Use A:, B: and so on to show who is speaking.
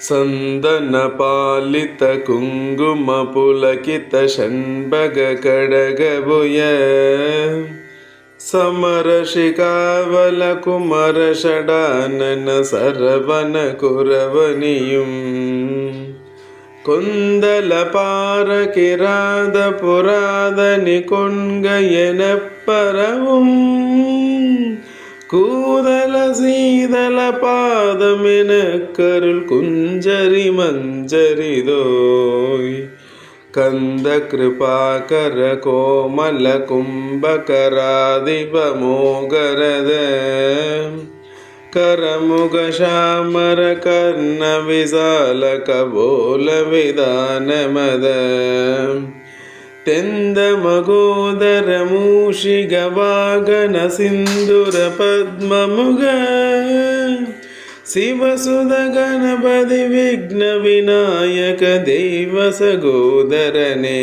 A: ಸಂದನಪಾಲಿತ ಕುಂಗುಮ ಪುಲಕಿತ ಷಣ್ಭಗ ಕಡಗಭುಯ ಸಮರ ಶಿಖಾವಲ ಕುಮರ ಷಡಾನನ ಸರವನ ಕುರವನಿಯುಂ. ಕುಂದಲ ಪಾರ ಕಿರಾದ ಪುರಾದ ನಿಕುಂಗ ಎನಪ್ಪರವುಂ கூதல சீதல பாதமென கருள் குஞ்சரி மஞ்சரிதோய் கந்த கிருபாகர கோமல கும்பகராதிபமோகரத. கரமுக சாமர கர்ண விசால கபோல விதானமத. तेन्दमगोदरमूषिगवागनसिन्दुरपद्ममुग गवागनसिन्दूरपद्ममुग शिवसुधगणपति विघ्नविनायकदेवसगोदरने